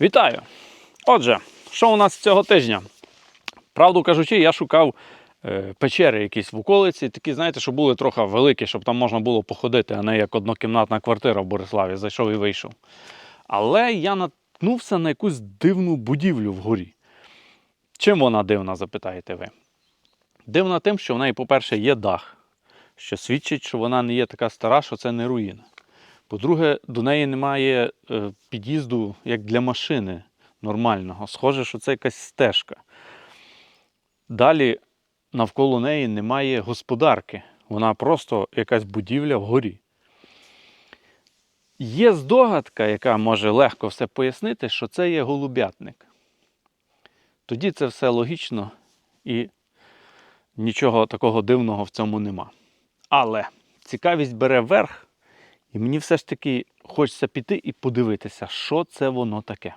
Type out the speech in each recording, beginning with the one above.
Вітаю! Отже, що у нас цього тижня? Правду кажучи, я шукав е, печери якісь в околиці, такі, знаєте, що були трохи великі, щоб там можна було походити, а не як однокімнатна квартира в Бориславі, зайшов і вийшов. Але я наткнувся на якусь дивну будівлю вгорі. Чим вона дивна, запитаєте ви? Дивна тим, що в неї, по-перше, є дах, що свідчить, що вона не є така стара, що це не руїна. По-друге, до неї немає е, під'їзду як для машини нормального. Схоже, що це якась стежка. Далі навколо неї немає господарки. Вона просто якась будівля вгорі. Є здогадка, яка може легко все пояснити, що це є голубятник. Тоді це все логічно і нічого такого дивного в цьому нема. Але цікавість бере верх, і мені все ж таки хочеться піти і подивитися, що це воно таке.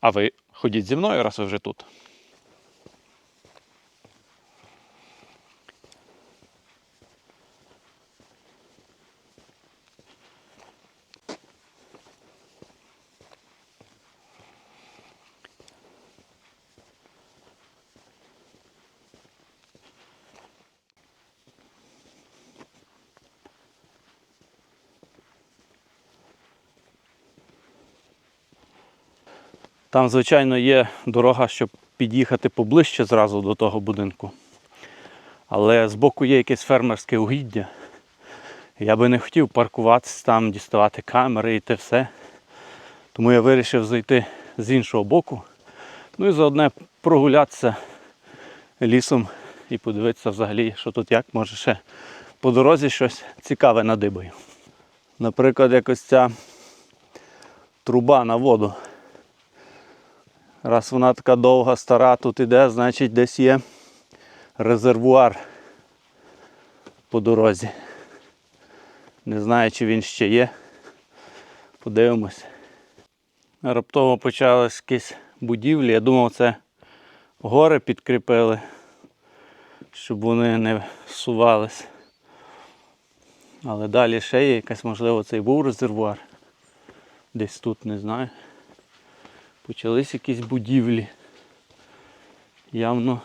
А ви ходіть зі мною, раз ви вже тут. Там, звичайно, є дорога, щоб під'їхати поближче зразу до того будинку. Але збоку є якесь фермерське угіддя. Я би не хотів паркуватися там, діставати камери і те все. Тому я вирішив зайти з іншого боку. Ну і заодне прогулятися лісом і подивитися взагалі, що тут як, може ще по дорозі щось цікаве надибаю. Наприклад, якось ця труба на воду. Раз вона така довга, стара тут іде, значить десь є резервуар по дорозі. Не знаю, чи він ще є. Подивимось. Раптово почались якісь будівлі. Я думав, це гори підкріпили, щоб вони не сувались. Але далі ще є якась, можливо, це і був резервуар. Десь тут, не знаю почались якісь будівлі. Явно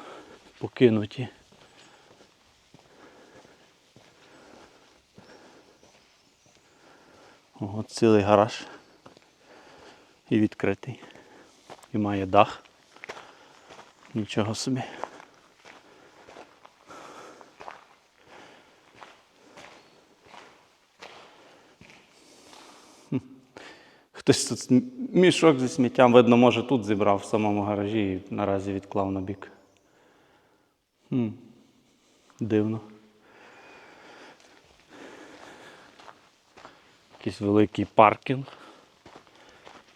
покинуті. От цілий гараж. І відкритий. І має дах. Нічого собі. Хтось тут мішок зі сміттям, видно, може тут зібрав в самому гаражі і наразі відклав на бік. Хм. Дивно. Якийсь великий паркінг.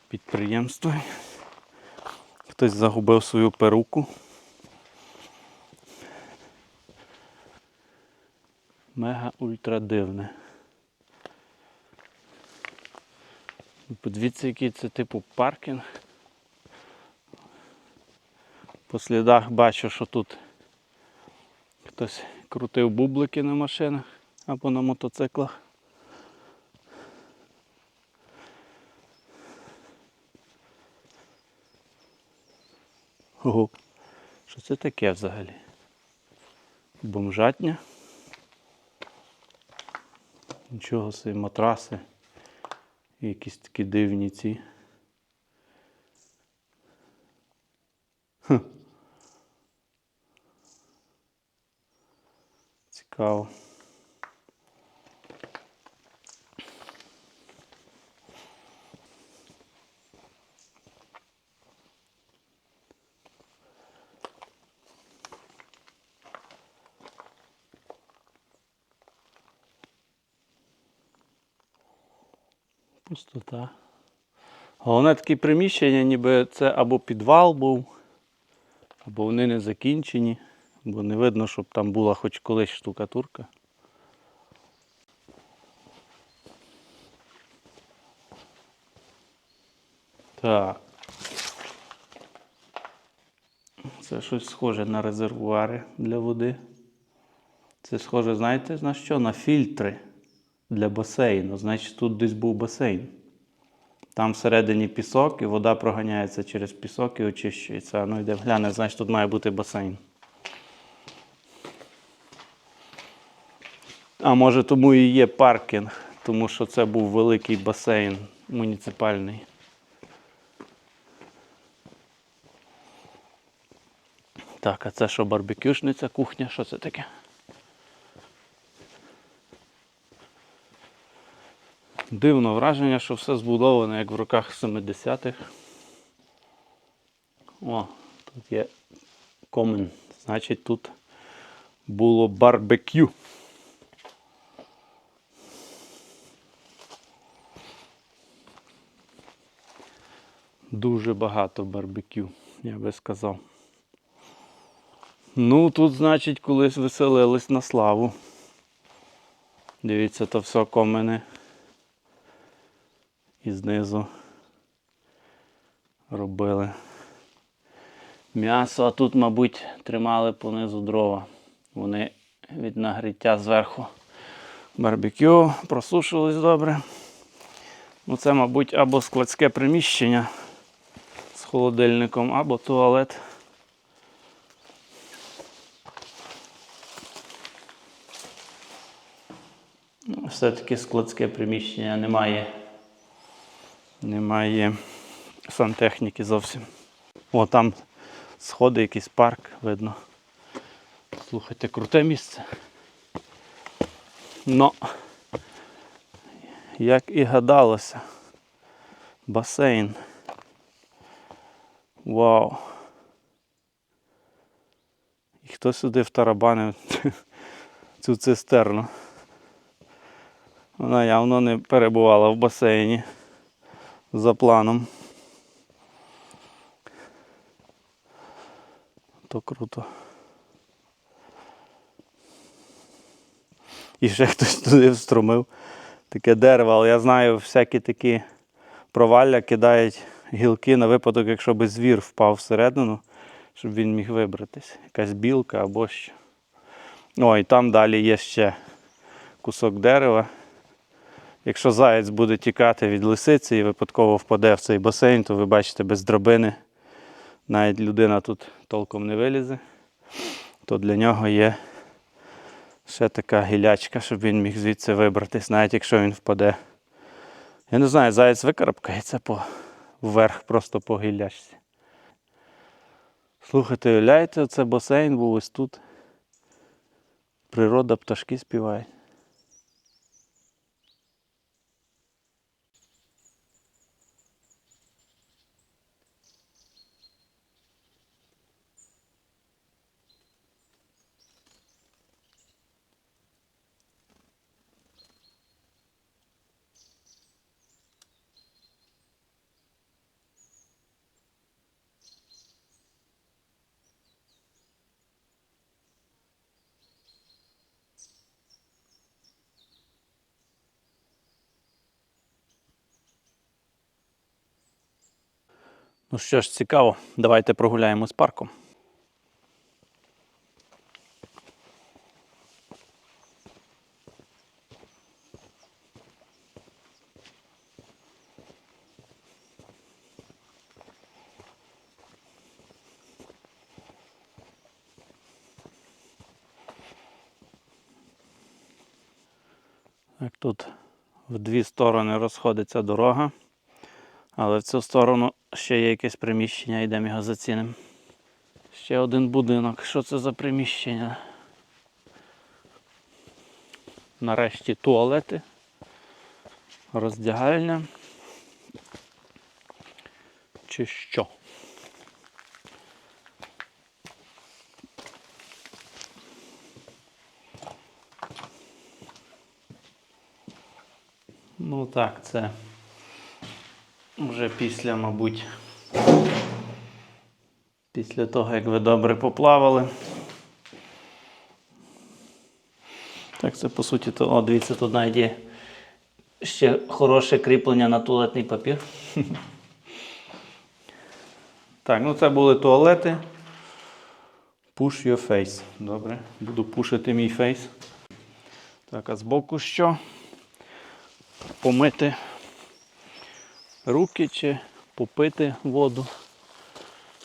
Підприємство. Хтось загубив свою перуку. Мега ультра дивне. Подивіться, який це типу паркінг. По слідах бачу, що тут хтось крутив бублики на машинах або на мотоциклах. Ого, що це таке взагалі? Бомжатня. Нічого собі матраси. Якісь такі дивні ці. Хм. Цікаво. Пустота. Головне такі приміщення, ніби це або підвал був, або вони не закінчені, бо не видно, щоб там була хоч колись штукатурка. Так. Це щось схоже на резервуари для води. Це схоже, знаєте, на що? На фільтри для басейну. Значить, тут десь був басейн. Там всередині пісок, і вода проганяється через пісок і очищується. Ну йде гляне, значить тут має бути басейн. А може тому і є паркінг, тому що це був великий басейн муніципальний. Так, а це що барбекюшниця, кухня? Що це таке? Дивно враження, що все збудоване як в роках 70-х. О, тут є комен. Значить, тут було барбекю. Дуже багато барбекю, я би сказав. Ну, тут, значить, колись веселились на славу. Дивіться, то все комини. І знизу робили м'ясо, а тут, мабуть, тримали понизу дрова. Вони від нагріття зверху барбекю, просушились добре. Ну, це, мабуть, або складське приміщення з холодильником, або туалет. Ну, Все-таки складське приміщення немає. Немає сантехніки зовсім. О, там сходи, якийсь парк видно. Слухайте, круте місце. Ну, як і гадалося, басейн. Вау. І хто сюди втарабанив цю цистерну? Вона явно не перебувала в басейні за планом. То круто. І ще хтось туди встромив таке дерево, але я знаю, всякі такі провалля кидають гілки на випадок, якщо би звір впав всередину, щоб він міг вибратись. Якась білка або що. О, і там далі є ще кусок дерева. Якщо заєць буде тікати від лисиці і випадково впаде в цей басейн, то ви бачите без драбини. Навіть людина тут толком не вилізе, то для нього є ще така гілячка, щоб він міг звідси вибратись, навіть якщо він впаде. Я не знаю, заєць викарабкається по, вверх просто по гілячці. Слухайте, уявляєте, оце басейн був ось тут. Природа, пташки співають. Ну що ж, цікаво, давайте прогуляємо з парком. Тут в дві сторони розходиться дорога. Але в цю сторону ще є якесь приміщення, йдемо його зацінимо. Ще один будинок. Що це за приміщення? Нарешті туалети, роздягальня. Чи що? Ну так, це вже після, мабуть, після того, як ви добре поплавали. Так, це по суті, то, о, дивіться, тут є ще хороше кріплення на туалетний папір. Так, ну це були туалети. Push your face. Добре, буду пушити мій фейс. Так, а збоку що? Помити руки чи попити воду.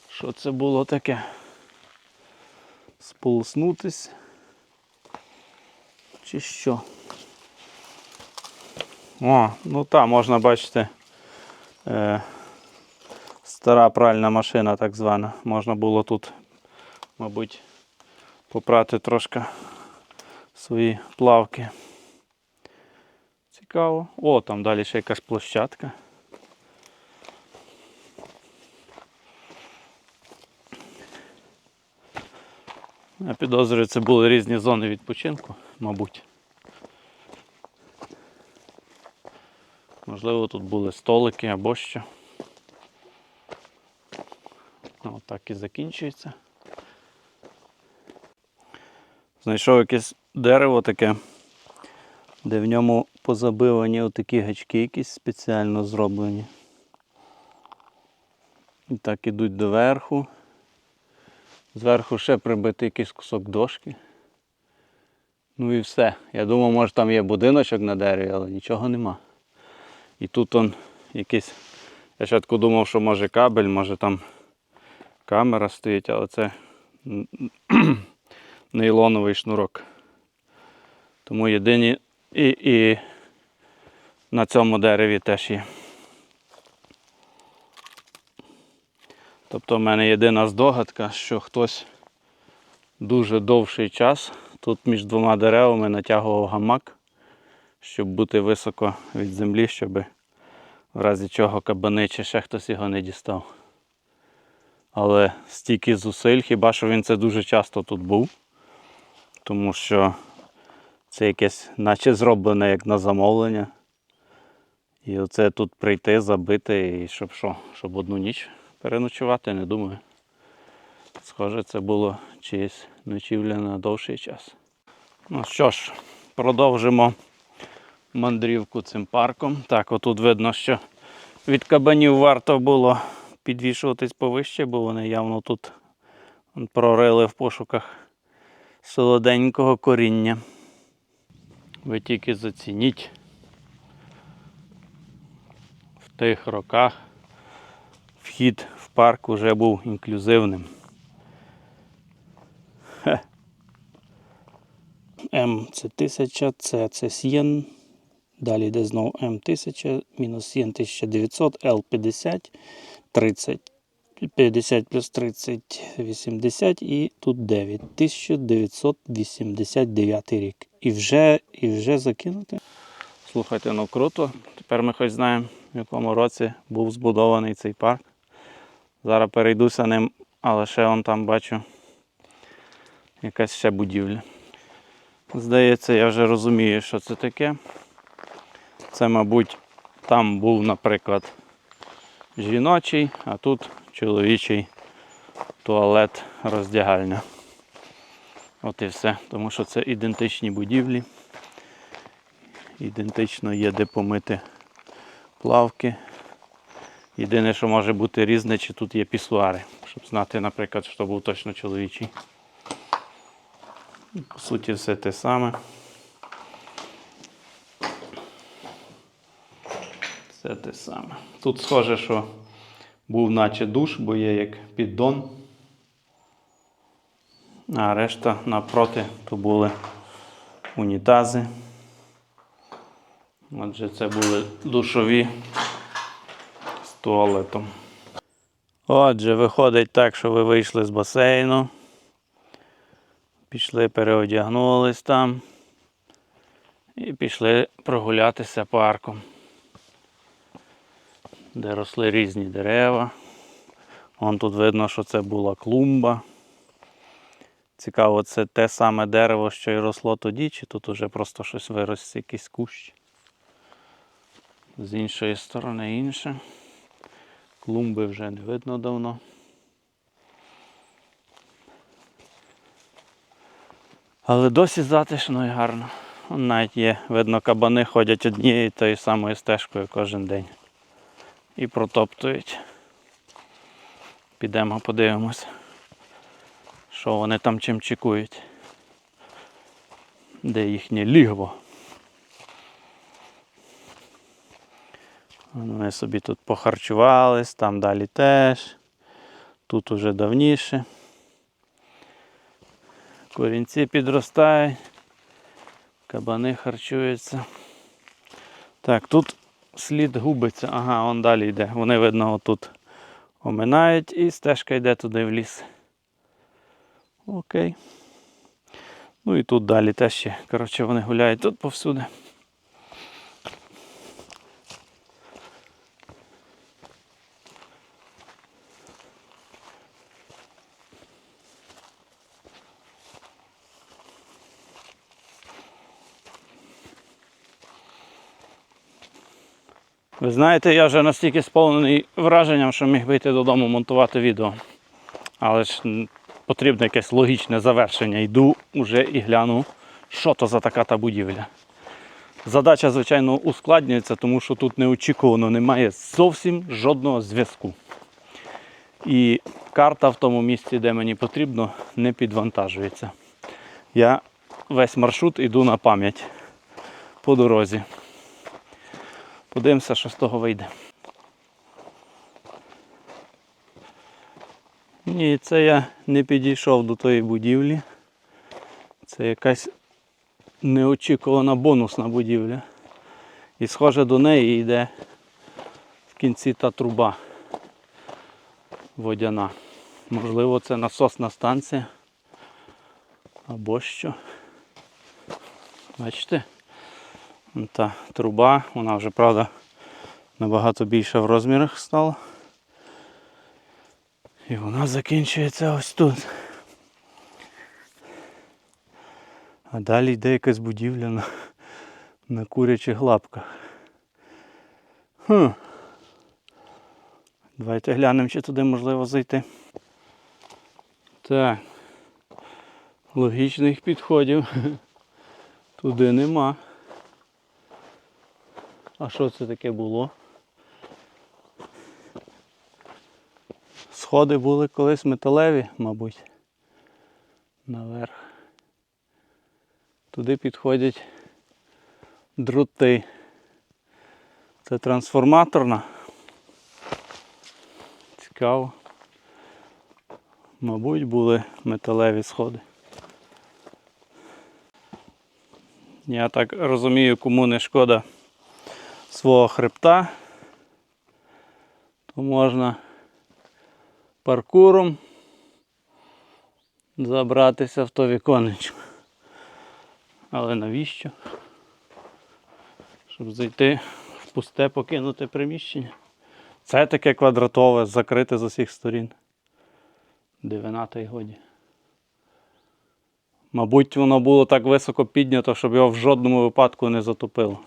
Що це було таке? Сполоснутись. Чи що? О, ну так, можна бачити. Е, стара пральна машина, так звана. Можна було тут, мабуть, попрати трошки свої плавки. Цікаво. О, там далі ще якась площадка. Підозрюю, це були різні зони відпочинку, мабуть. Можливо, тут були столики або що. Ну, так і закінчується. Знайшов якесь дерево таке, де в ньому позабивані отакі гачки якісь спеціально зроблені. І так ідуть доверху. Зверху ще прибитий якийсь кусок дошки. Ну і все. Я думав, може там є будиночок на дереві, але нічого нема. І тут он якийсь. Я спочатку думав, що може кабель, може там камера стоїть, але це нейлоновий шнурок. Тому єдині і, і на цьому дереві теж є. Тобто в мене єдина здогадка, що хтось дуже довший час тут між двома деревами натягував гамак, щоб бути високо від землі, щоб в разі чого кабани чи ще хтось його не дістав. Але стільки зусиль, хіба що він це дуже часто тут був, тому що це якесь наче зроблене як на замовлення. І оце тут прийти, забити, і щоб що, щоб одну ніч переночувати, не думаю. Схоже, це було чиєсь ночівля на довший час. Ну що ж, продовжимо мандрівку цим парком. Так, отут видно, що від кабанів варто було підвішуватись повище, бо вони явно тут прорили в пошуках солоденького коріння. Ви тільки зацініть в тих роках вхід в парк вже був інклюзивним. М це 1000, С це сієн. Далі йде знову М1000, мінус сієн 1900, Л50, 30. 50 плюс 30, 80 і тут 9. 1989 рік. І вже, і вже закинути. Слухайте, ну круто. Тепер ми хоч знаємо, в якому році був збудований цей парк. Зараз перейдуся ним, але ще вон там бачу якась ще будівля. Здається, я вже розумію, що це таке. Це, мабуть, там був, наприклад, жіночий, а тут чоловічий туалет роздягальня. От і все. Тому що це ідентичні будівлі. Ідентично є де помити плавки. Єдине, що може бути різне, чи тут є пісуари, щоб знати, наприклад, що був точно чоловічий. По суті, все те саме. Все те саме. Тут схоже, що був наче душ, бо є як піддон. А решта навпроти то були унітази. Отже, це були душові туалетом. Отже, виходить так, що ви вийшли з басейну. Пішли, переодягнулись там і пішли прогулятися парком, де росли різні дерева. Вон тут видно, що це була клумба. Цікаво, це те саме дерево, що й росло тоді, чи тут уже просто щось виросте, якийсь кущ. З іншої сторони інше. Клумби вже не видно давно. Але досі затишно і гарно. Навіть є, видно, кабани ходять однією тою самою стежкою кожен день. І протоптують. Підемо подивимось, що вони там чим чекують. Де їхнє лігво. Вони собі тут похарчувались, там далі теж. Тут уже давніше. Корінці підростають. Кабани харчуються. Так, тут слід губиться. Ага, он далі йде. Вони, видно, отут оминають і стежка йде туди в ліс. Окей. Ну і тут далі теж ще. Коротше, вони гуляють тут повсюди. Знаєте, я вже настільки сповнений враженням, що міг вийти додому монтувати відео. Але ж потрібно якесь логічне завершення. Йду уже і гляну, що то за така та будівля. Задача, звичайно, ускладнюється, тому що тут неочікувано немає зовсім жодного зв'язку. І карта в тому місці, де мені потрібно, не підвантажується. Я весь маршрут йду на пам'ять по дорозі. Подивимося, що з того вийде. Ні, це я не підійшов до тої будівлі. Це якась неочікувана бонусна будівля. І схоже до неї йде в кінці та труба водяна. Можливо, це насосна станція. Або що. Бачите? Та труба, вона вже, правда, набагато більша в розмірах стала. І вона закінчується ось тут. А далі йде якась будівля на, на курячих лапках. Хм. Давайте глянемо, чи туди можливо зайти. Так. Логічних підходів туди нема. А що це таке було? Сходи були колись металеві, мабуть. Наверх. Туди підходять дроти. Це трансформаторна. Цікаво. Мабуть, були металеві сходи. Я так розумію, кому не шкода свого хребта, то можна паркуром забратися в то віконечко. Але навіщо? Щоб зайти в пусте покинуте приміщення. Це таке квадратове, закрите з усіх сторін. Дивина та й годі. Мабуть, воно було так високо піднято, щоб його в жодному випадку не затопило.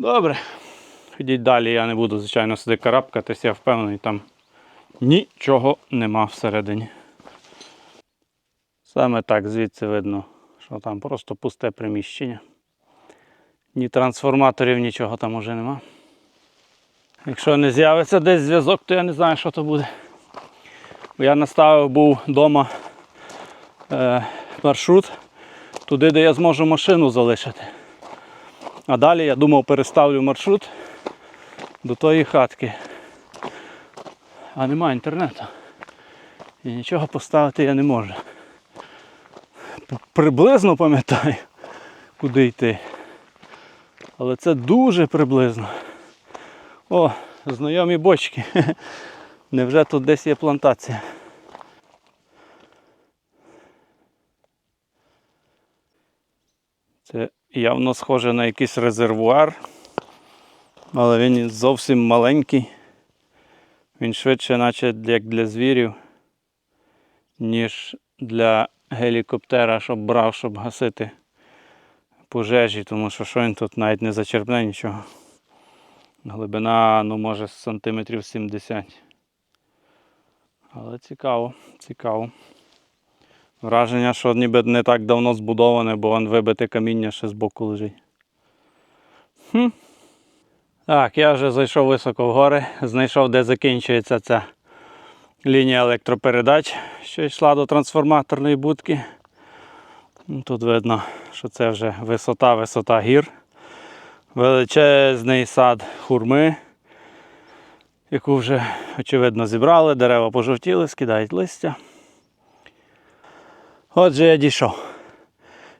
Добре. Ходіть далі, я не буду, звичайно, сюди карабкатись, я впевнений, там нічого нема всередині. Саме так звідси видно, що там просто пусте приміщення. Ні трансформаторів, нічого там уже нема. Якщо не з'явиться десь зв'язок, то я не знаю, що то буде. Бо я наставив був вдома е, маршрут туди, де я зможу машину залишити. А далі я думав переставлю маршрут до тої хатки. А немає інтернету. І нічого поставити я не можу. Приблизно пам'ятаю, куди йти. Але це дуже приблизно. О, знайомі бочки. Невже тут десь є плантація? Це явно схоже на якийсь резервуар, але він зовсім маленький. Він швидше, наче як для звірів, ніж для гелікоптера, щоб брав, щоб гасити пожежі, тому що що він тут навіть не зачерпне нічого. Глибина, ну, може, сантиметрів 70. Але цікаво, цікаво. Враження, що ніби не так давно збудоване, бо он вибите каміння ще збоку лежить. Хм. Так, я вже зайшов високо в гори, знайшов, де закінчується ця лінія електропередач, що йшла до трансформаторної будки. Тут видно, що це вже висота, висота гір. величезний сад хурми, яку вже, очевидно, зібрали, дерева пожовтіли, скидають листя. Отже, я дійшов.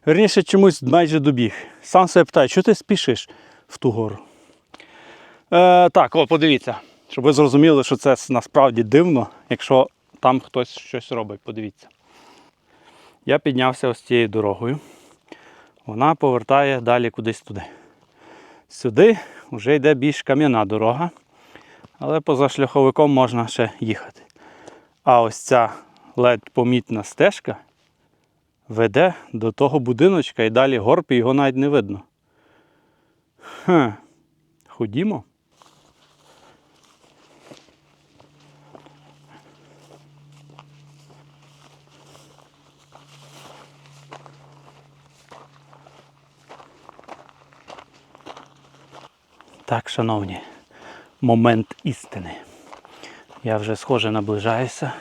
Верніше чомусь майже добіг. Сам себе питаю, що ти спішиш в ту гору? Е, так, о, подивіться, щоб ви зрозуміли, що це насправді дивно, якщо там хтось щось робить. Подивіться. Я піднявся ось цією дорогою. Вона повертає далі кудись туди. Сюди вже йде більш кам'яна дорога, але поза шляховиком можна ще їхати. А ось ця ледь помітна стежка веде до того будиночка і далі горб, і його навіть не видно. Хм. Ходімо. Так, шановні, момент істини. Я вже схоже наближаюся,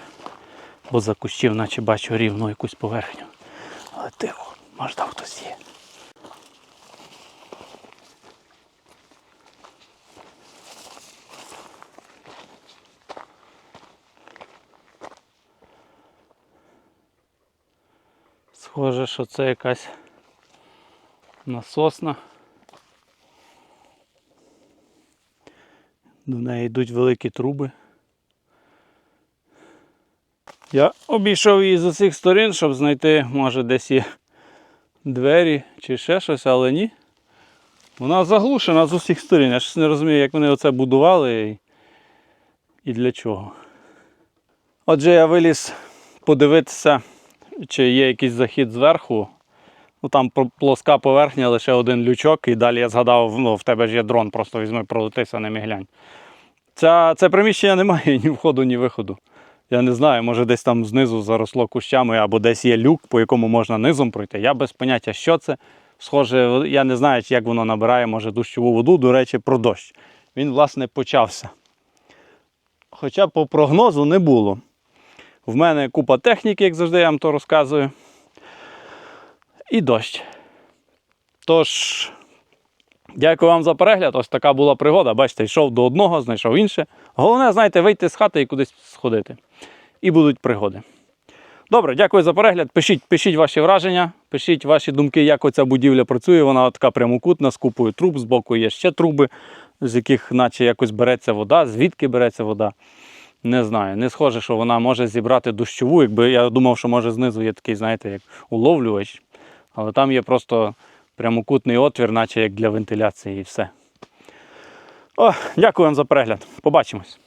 бо за кущів наче бачу рівну якусь поверхню. Може там хтось є. Схоже, що це якась насосна. До неї йдуть великі труби. Я обійшов її з усіх сторін, щоб знайти, може, десь є двері чи ще щось, але ні. Вона заглушена з усіх сторін. Я ж не розумію, як вони оце будували і, і для чого. Отже, я виліз подивитися, чи є якийсь захід зверху. Ну, там плоска поверхня, лише один лючок, і далі я згадав, ну, в тебе ж є дрон, просто візьми, пролетися, ним і глянь. Ця, це приміщення немає ні входу, ні виходу. Я не знаю, може десь там знизу заросло кущами, або десь є люк, по якому можна низом пройти. Я без поняття, що це. Схоже, я не знаю, як воно набирає, може, дощову воду, до речі, про дощ. Він, власне, почався. Хоча по прогнозу не було. В мене купа техніки, як завжди, я вам то розказую. І дощ. Тож, дякую вам за перегляд. Ось така була пригода. Бачите, йшов до одного, знайшов інше. Головне, знаєте, вийти з хати і кудись сходити. І будуть пригоди. Добре, дякую за перегляд. Пишіть, пишіть ваші враження, пишіть ваші думки, як оця будівля працює. Вона така прямокутна, з купою труб, збоку є ще труби, з яких наче якось береться вода, звідки береться вода. Не знаю, не схоже, що вона може зібрати дощову. Якби я думав, що може знизу є такий, знаєте, як уловлювач. Але там є просто прямокутний отвір, наче як для вентиляції і все. О, дякую вам за перегляд. Побачимось.